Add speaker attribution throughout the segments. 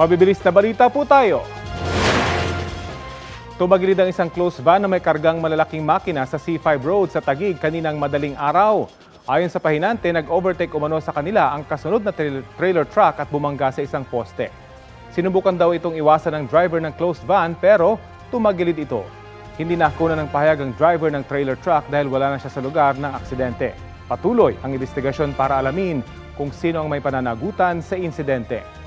Speaker 1: Mabibilis na balita po tayo. Tumagilid ang isang close van na may kargang malalaking makina sa C5 Road sa Tagig kaninang madaling araw. Ayon sa pahinante, nag-overtake umano sa kanila ang kasunod na trail- trailer truck at bumangga sa isang poste. Sinubukan daw itong iwasan ng driver ng closed van pero tumagilid ito. Hindi nakuna ng pahayag ang driver ng trailer truck dahil wala na siya sa lugar ng aksidente. Patuloy ang investigasyon para alamin kung sino ang may pananagutan sa insidente.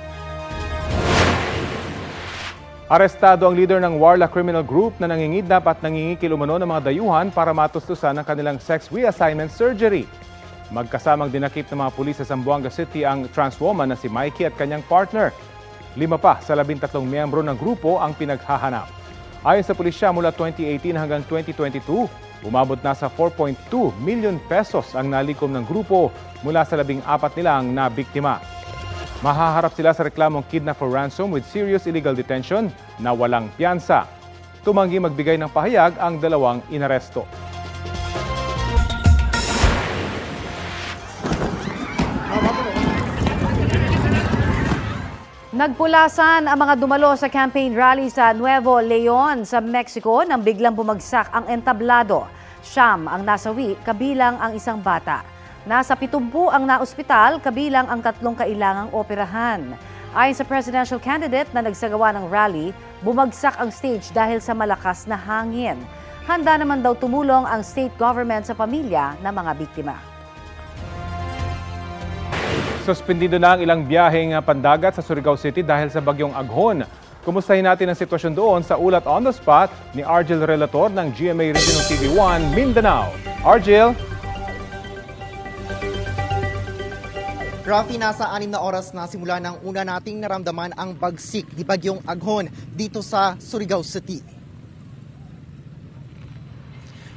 Speaker 1: Arestado ang leader ng Warla Criminal Group na nangingidnap at nangingikil umano ng mga dayuhan para matustusan ang kanilang sex reassignment surgery. Magkasamang dinakip ng mga pulis sa Zamboanga City ang trans woman na si Mikey at kanyang partner. Lima pa sa labintatlong miyembro ng grupo ang pinaghahanap. Ayon sa pulisya mula 2018 hanggang 2022, umabot na sa 4.2 million pesos ang nalikom ng grupo mula sa labing apat nilang na biktima. Mahaharap sila sa reklamong kidnap for ransom with serious illegal detention na walang piyansa. Tumanggi magbigay ng pahayag ang dalawang inaresto.
Speaker 2: Nagpulasan ang mga dumalo sa campaign rally sa Nuevo Leon sa Mexico nang biglang bumagsak ang entablado. Siyam ang nasawi, kabilang ang isang bata. Nasa pitumpu ang naospital, kabilang ang tatlong kailangang operahan. Ayon sa presidential candidate na nagsagawa ng rally, bumagsak ang stage dahil sa malakas na hangin. Handa naman daw tumulong ang state government sa pamilya ng mga biktima.
Speaker 1: Suspendido na ang ilang biyaheng ah, pandagat sa Surigao City dahil sa bagyong Aghon. Kumustahin natin ang sitwasyon doon sa ulat on the spot ni Argel Relator ng GMA Regional TV 1 Mindanao. Argel,
Speaker 3: Rafi, nasa anim na oras na simula nang una nating naramdaman ang bagsik ni Bagyong Aghon dito sa Surigao City.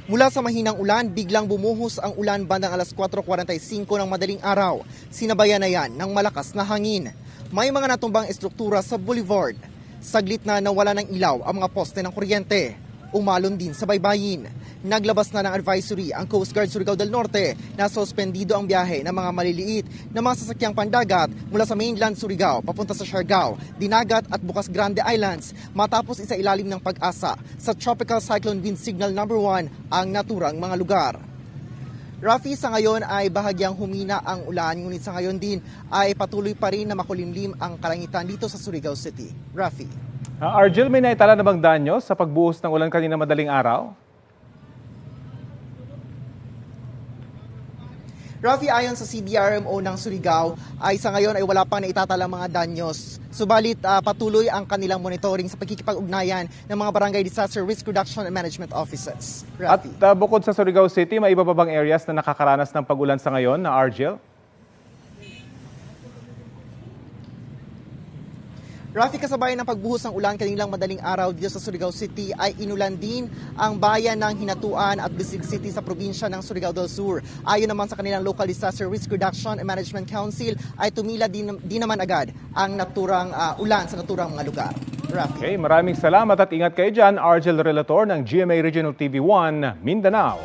Speaker 3: Mula sa mahinang ulan, biglang bumuhos ang ulan bandang alas 4.45 ng madaling araw. Sinabayan na yan ng malakas na hangin. May mga natumbang estruktura sa boulevard. Saglit na nawala ng ilaw ang mga poste ng kuryente. Umalon din sa baybayin. Naglabas na ng advisory ang Coast Guard Surigao del Norte na suspendido ang biyahe ng mga maliliit na mga sasakyang pandagat mula sa mainland Surigao papunta sa Siargao, Dinagat at Bukas Grande Islands matapos isa ilalim ng pag-asa sa Tropical Cyclone Wind Signal number 1 ang naturang mga lugar. Rafi, sa ngayon ay bahagyang humina ang ulan, ngunit sa ngayon din ay patuloy pa rin na makulimlim ang kalangitan dito sa Surigao City. Rafi.
Speaker 1: ah, Argel may naitala na bang danyo sa pagbuhos ng ulan kanina madaling araw?
Speaker 3: Rafi, ayon sa CDRMO ng Surigao, ay sa ngayon ay wala pang naitatalang mga danyos. Subalit ah, patuloy ang kanilang monitoring sa pagkikipag-ugnayan ng mga barangay disaster risk reduction and management offices.
Speaker 1: At
Speaker 3: Rafi.
Speaker 1: ah, bukod sa Surigao City, may iba pa bang areas na nakakaranas ng pagulan sa ngayon na Argel?
Speaker 3: Rafi, kasabayan ng pagbuhos ng ulan kanilang madaling araw dito sa Surigao City ay inulan din ang bayan ng Hinatuan at Bisig City sa probinsya ng Surigao del Sur. Ayon naman sa kanilang Local Disaster Risk Reduction and Management Council ay tumila din, din naman agad ang naturang ah, ulan sa naturang mga lugar. Rafi.
Speaker 1: Okay, maraming salamat at ingat kayo dyan, Argel Relator ng GMA Regional TV 1 Mindanao.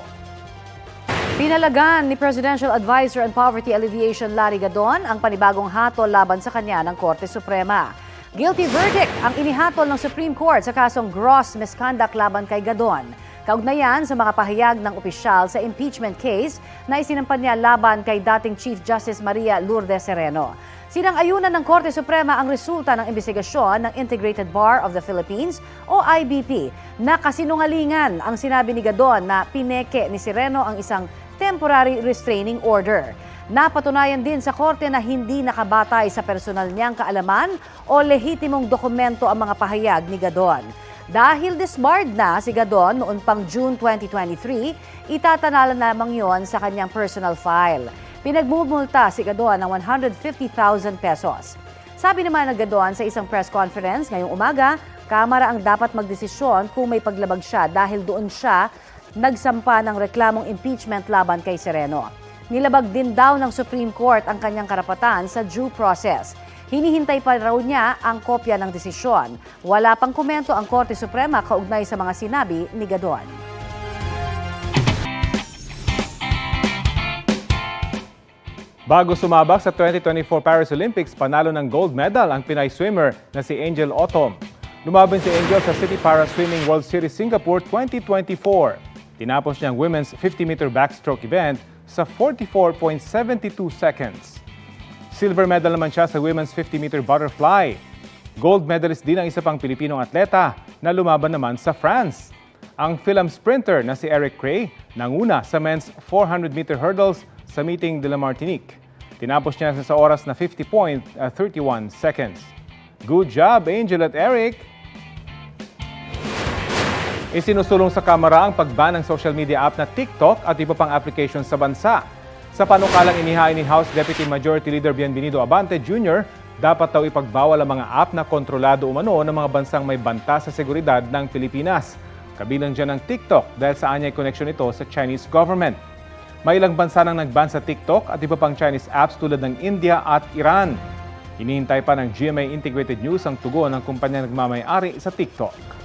Speaker 2: Pinalagan ni Presidential Advisor on Poverty Alleviation Larry Gadon ang panibagong hatol laban sa kanya ng Korte Suprema. Guilty verdict ang inihatol ng Supreme Court sa kasong gross misconduct laban kay Gadon. Kaugnayan sa mga pahayag ng opisyal sa impeachment case na isinampan niya laban kay dating Chief Justice Maria Lourdes Sereno. Sinang-ayunan ng Korte Suprema ang resulta ng investigasyon ng Integrated Bar of the Philippines o IBP na kasinungalingan ang sinabi ni Gadon na pineke ni Sereno ang isang temporary restraining order. Napatunayan din sa korte na hindi nakabatay sa personal niyang kaalaman o lehitimong dokumento ang mga pahayag ni Gadon. Dahil disbarred na si Gadon noon pang June 2023, itatanala lamang yon sa kanyang personal file. Pinagmumulta si Gadon ng 150,000 pesos. Sabi naman ng Gadon sa isang press conference ngayong umaga, Kamara ang dapat magdesisyon kung may paglabag siya dahil doon siya nagsampa ng reklamong impeachment laban kay Sereno. Nilabag din daw ng Supreme Court ang kanyang karapatan sa due process. Hinihintay pa raw niya ang kopya ng desisyon. Wala pang komento ang Korte Suprema kaugnay sa mga sinabi ni Gadon.
Speaker 1: Bago sumabak sa 2024 Paris Olympics, panalo ng gold medal ang Pinay swimmer na si Angel Otom. Lumaban si Angel sa City Para Swimming World Series Singapore 2024. Tinapos niya ang women's 50-meter backstroke event sa 44.72 seconds. Silver medal naman siya sa women's 50-meter butterfly. Gold medalist din ang isa pang Pilipinong atleta na lumaban naman sa France. Ang film sprinter na si Eric Cray nanguna sa men's 400-meter hurdles sa meeting de la Martinique. Tinapos niya sa oras na 50.31 seconds. Good job, Angel at Eric! Isinusulong sa Kamara ang pagban ng social media app na TikTok at iba pang applications sa bansa. Sa panukalang inihain ni House Deputy Majority Leader Bienvenido Abante Jr., dapat daw ipagbawal ang mga app na kontrolado umano ng mga bansang may banta sa seguridad ng Pilipinas. Kabilang dyan ang TikTok dahil sa anyay connection ito sa Chinese government. May ilang bansa nang nagban sa TikTok at iba pang Chinese apps tulad ng India at Iran. Hinihintay pa ng GMA Integrated News ang tugon ng kumpanya nagmamayari sa TikTok.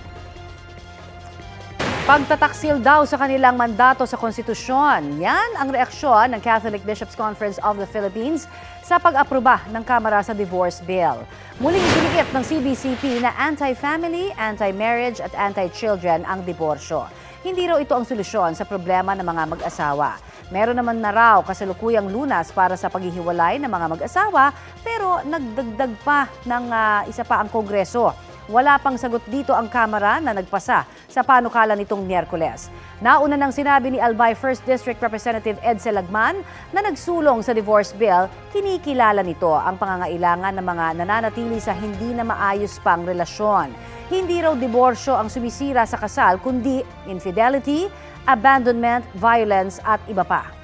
Speaker 2: Pagtataksil daw sa kanilang mandato sa konstitusyon. Yan ang reaksyon ng Catholic Bishops Conference of the Philippines sa pag-aproba ng Kamara sa divorce bill. Muling giniit ng CBCP na anti-family, anti-marriage at anti-children ang diborsyo. Hindi raw ito ang solusyon sa problema ng mga mag-asawa. Meron naman na raw kasalukuyang lunas para sa paghihiwalay ng mga mag-asawa pero nagdagdag pa ng ah, isa pa ang Kongreso. Wala pang sagot dito ang Kamara na nagpasa sa panukala nitong Miyerkules. Nauna nang sinabi ni Albay 1st District Representative Ed Selagman na nagsulong sa divorce bill, kinikilala nito ang pangangailangan ng mga nananatili sa hindi na maayos pang relasyon. Hindi raw diborsyo ang sumisira sa kasal kundi infidelity, abandonment, violence at iba pa.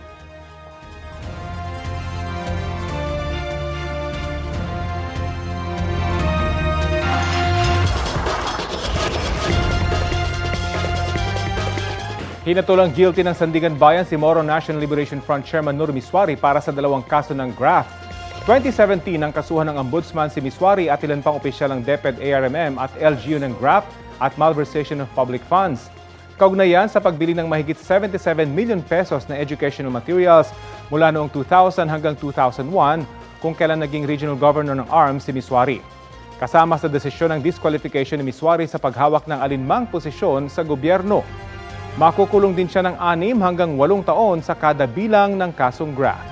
Speaker 1: Hinatulang guilty ng Sandigan Bayan si Moro National Liberation Front Chairman Nur Miswari para sa dalawang kaso ng graft. 2017 ang kasuhan ng Ombudsman si Miswari at ilan pang opisyal ng DepEd ARMM at LGU ng graft at malversation of public funds. Kaugnayan sa pagbili ng mahigit 77 million pesos na educational materials mula noong 2000 hanggang 2001 kung kailan naging regional governor ng ARM si Miswari. Kasama sa desisyon ng disqualification ni Miswari sa paghawak ng alinmang posisyon sa gobyerno. Makukulong din siya ng 6 hanggang 8 taon sa kada bilang ng kasong graft.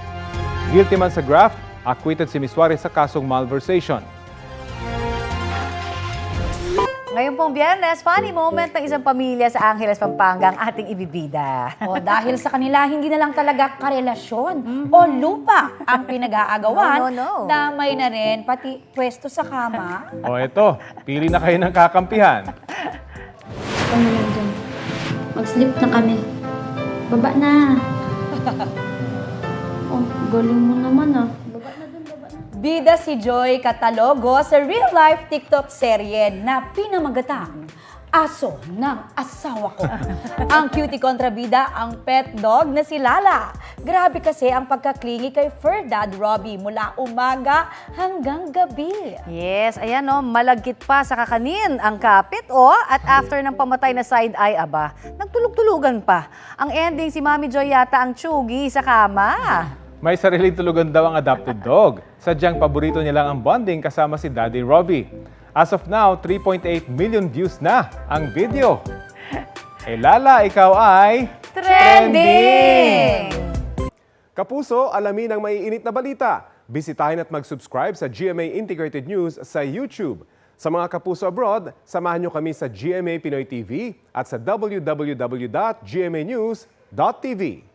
Speaker 1: Guilty man sa graft, acquitted si Miswari sa kasong malversation.
Speaker 2: Ngayon pong biyernes, funny moment ng isang pamilya sa Angeles, Pampanga ang ating ibibida.
Speaker 4: O dahil sa kanila, hindi na lang talaga karelasyon o lupa ang pinag-aagawan.
Speaker 2: No, no, no.
Speaker 4: Damay na rin, pati pwesto sa kama.
Speaker 1: O eto, pili na kayo ng kakampihan.
Speaker 5: Ano lang dyan? Mag-sleep na kami. Baba na. oh, galing mo naman ah.
Speaker 4: Bida si Joy Catalogo sa real-life TikTok serye na pinamagatang Aso ng Asawa Ko. ang cutie kontrabida ang pet dog na si Lala. Grabe kasi ang pagkaklingi kay fur dad Robbie mula umaga hanggang gabi.
Speaker 2: Yes, ayan o, malagkit pa sa kakanin ang kapit o at after ng pamatay na side eye, aba, nagtulog-tulugan pa. Ang ending si Mami Joy yata ang tsugi sa kama.
Speaker 1: May sariling tulugan daw ang adopted dog. Sadyang paborito niya lang ang bonding kasama si Daddy Robbie. As of now, 3.8 million views na ang video. Eh Lala, ikaw ay...
Speaker 2: Trending!
Speaker 6: Kapuso, alamin ang maiinit na balita. Bisitahin at mag-subscribe sa GMA Integrated News sa YouTube. Sa mga kapuso abroad, samahan nyo kami sa GMA Pinoy TV at sa www.gmanews.tv.